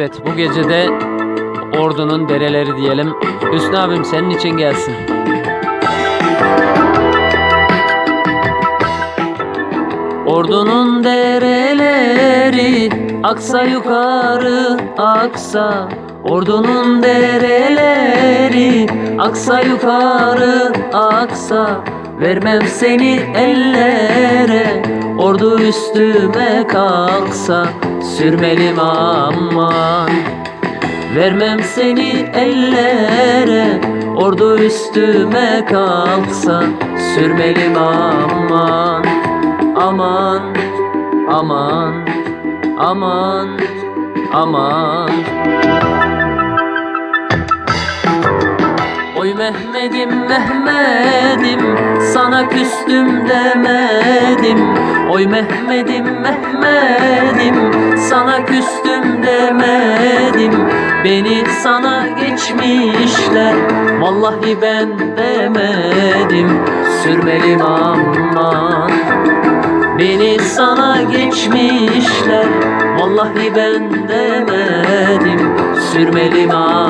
Evet bu gece de ordunun dereleri diyelim. Hüsnü abim senin için gelsin. Ordunun dereleri aksa yukarı aksa Ordunun dereleri aksa yukarı aksa Vermem seni ellere Ordu üstüme kalksa Sürmelim aman. Vermem seni ellere Ordu üstüme kalksa Sürmelim aman. Aman Aman Aman Aman Oy Mehmet'im Mehmet'im sana küstüm demedim. Oy Mehmet'im Mehmet'im sana küstüm demedim. Beni sana geçmişler vallahi ben demedim. Sürmelim aman. Beni sana geçmişler Vallahi ben demedim. Sürmelim aman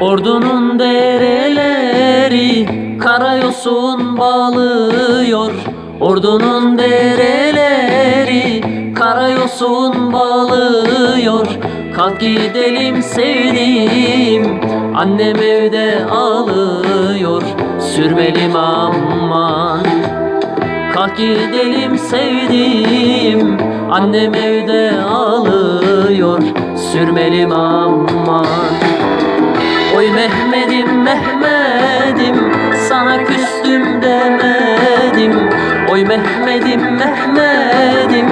Ordunun dereleri karayosun bağlıyor. Ordunun dereleri karayosun bağlıyor. Kalk gidelim sevdiğim Annem evde ağlıyor. Sürmelim aman. Kalk gidelim sevdiğim Annem evde ağlıyor. Sürmelim aman Oy Mehmet'im Mehmet'im sana küstüm demedim. Oy Mehmet'im Mehmet'im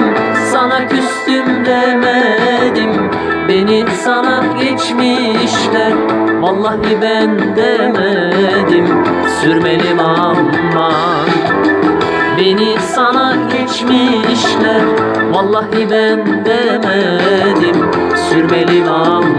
sana küstüm demedim. Beni sana geçmişler vallahi ben demedim. Sürmelim aman. Beni sana geçmişler Vallahi ben demedim. Sürmelim aman